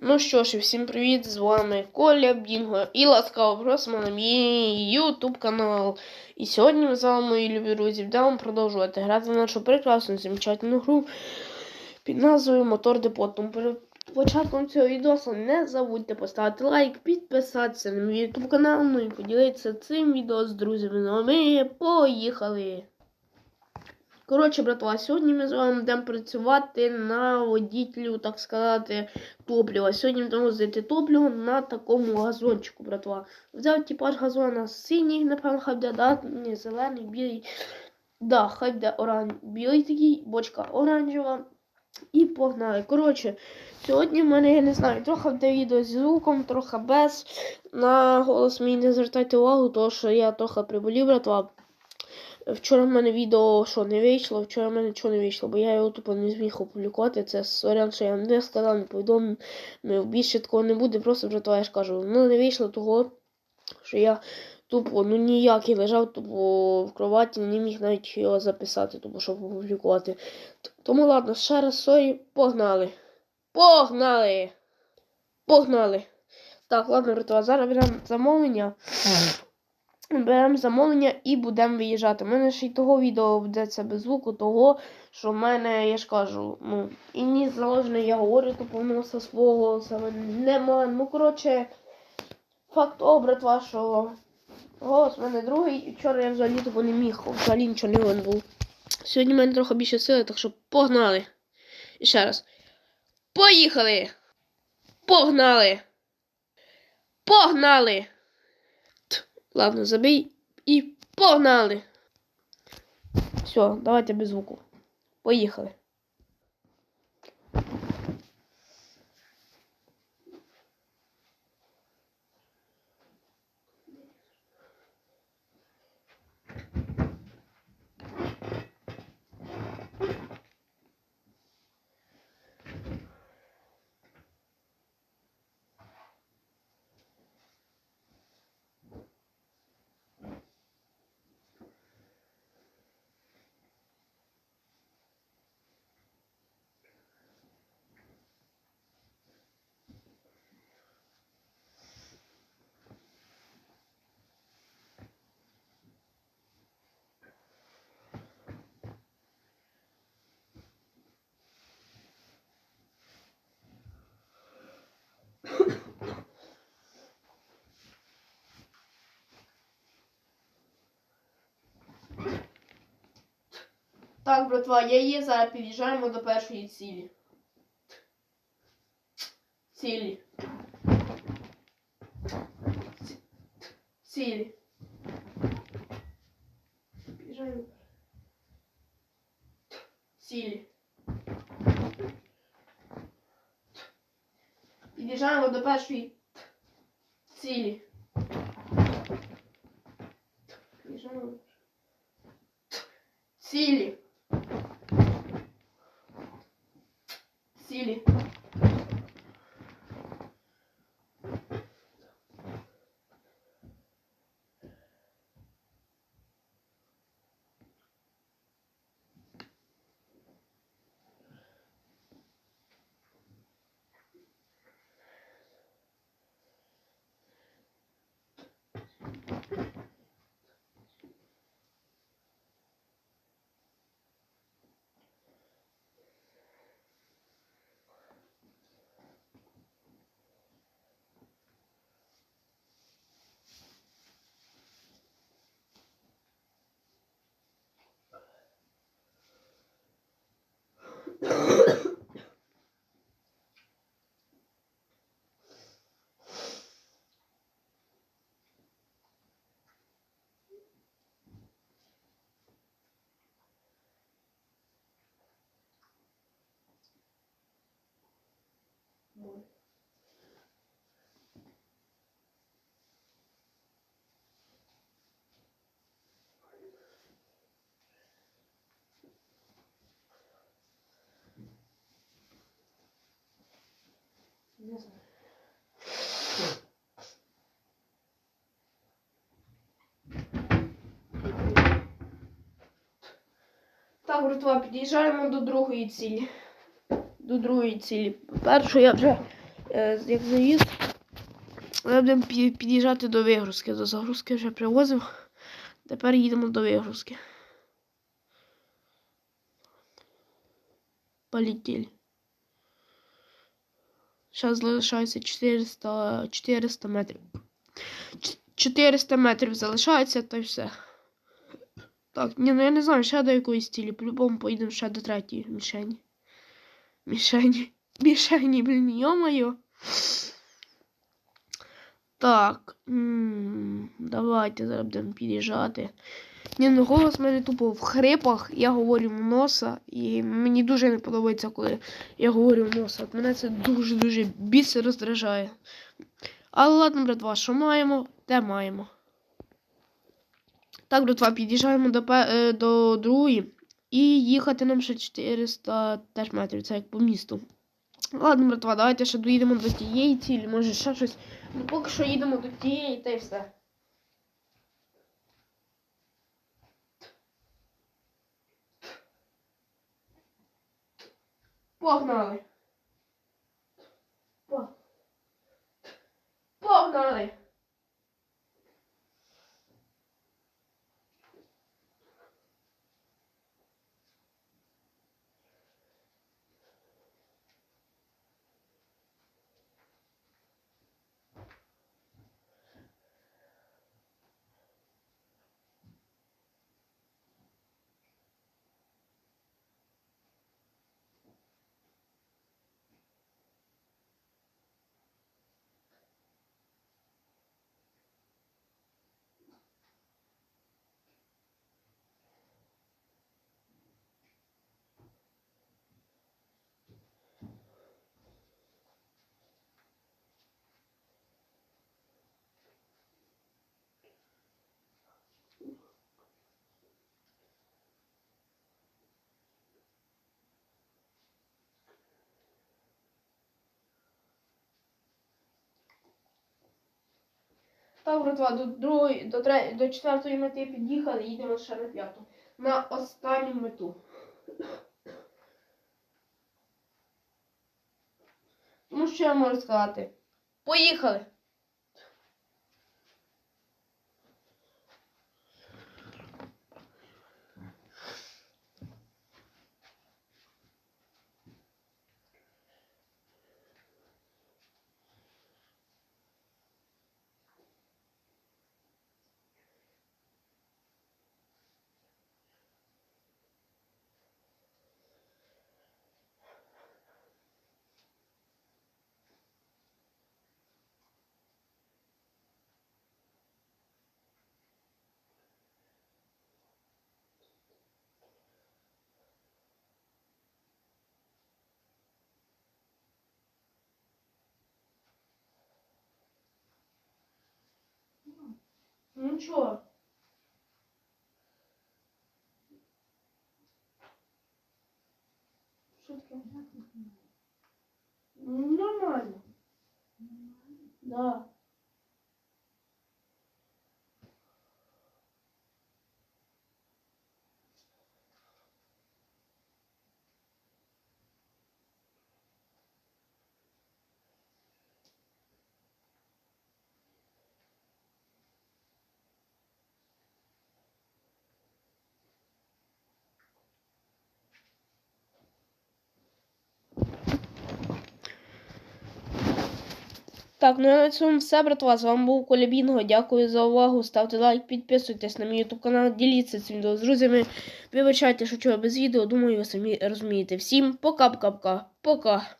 Ну що ж, і всім привіт! З вами Коля Бінго і ласкаво просимо на мій YouTube канал. І сьогодні ми з вами, мої любі друзі, будемо продовжувати грати в нашу прекрасну замечательну гру під назвою Мотор Депо. Тому перед початком цього відео не забудьте поставити лайк, підписатися на мій YouTube канал, ну і поділитися цим відео з друзями. Ну а ми поїхали! Коротше, братва, сьогодні ми з вами будемо працювати на водітелю, так сказати, топлива. Сьогодні будемо зайти топливо на такому газончику, братва. Взяв типаж газона синій, напевно, хай буде, да? Ні, зелений, білий. Да, хай буде оран... білий такий, бочка оранжева. І погнали. Коротше, сьогодні в мене, я не знаю, трохи буде відео з звуком, трохи без. На голос мій не звертайте увагу, тому що я трохи приболів, братва. Вчора в мене відео що не вийшло, вчора в мене нічого не вийшло, бо я його тупо не зміг опублікувати. Це сорян, що я не сказав, не повідомив. Більше такого не буде, просто вже то я ж кажу. Ну не вийшло того, що я тупо ну ніякий лежав тупо в кроваті, не міг навіть його записати, тому щоб опублікувати. Тому ладно, ще раз сорі, погнали. Погнали! Погнали! Так, ладно, братва, зараз беремо замовлення. Беремо замовлення і будемо виїжджати. У мене ще й того відео це без звуку, того, що в мене, я ж кажу, ну, і ні заложено, я говорю, то повноса свого голоса нема. Ну, коротше, факт того, братва, що голос в мене другий, вчора я взагалі того не міг, взагалі нічого не винен був. Сьогодні в мене трохи більше сили, так що погнали. І ще раз. Поїхали! Погнали! Погнали! Ладно, забей і погнали. Все, давайте без звуку. Поїхали. Так, братва, я є, зараз під'їжджаємо до першої цілі. Цілі. Ці- Цілі. Під'їжджаємо. Цілі. Під'їжджаємо до першої цілі. Під'їжджаємо. Цілі. Не знаю. Так, братва, під'їжджаємо до другої цілі. До другої цілі. Першу я вже е, як заїзд. Ми будемо під'їжджати до вигрузки. До загрузки вже привозив. Тепер їдемо до вигрузки. Полетіли. Зараз залишається 400, 400 метрів. 400 метрів залишається, та й все. Так, ні, ну я не знаю, ще до якоїсь цілі. По-любому поїдемо ще до третьої мішені. Мішені. Мішені, блін, йо-моє. Так. Давайте зараз будемо під'їжджати. Ні, ну голос в мене тупо в хрипах, я говорю в носа, і мені дуже не подобається, коли я говорю в носа. От мене це дуже-дуже більше роздражає. Але ладно, братва, що маємо, те маємо. Так, братва, під'їжджаємо до, е, до другої. І їхати нам ще 400 теж метрів, це як по місту. Ладно, братва, давайте ще доїдемо до тієї цілі, може ще щось. Ну поки що їдемо до тієї та й все. Погнали. Погнали. Так, братва, до другої, до третьої, до четвертої мети під'їхали, їдемо ще на п'яту. На останню мету. Ну, що я можу сказати? Поїхали! Ну чого? Що таке? Ну, Нормально. Да. Так, ну я на цьому все, братва. З вами був Коля Бінго. Дякую за увагу. Ставте лайк, підписуйтесь на мій YouTube канал, діліться цим відео з друзями. Вибачайте, що чого без відео. Думаю, ви самі розумієте. Всім пока-пока-пока. Пока.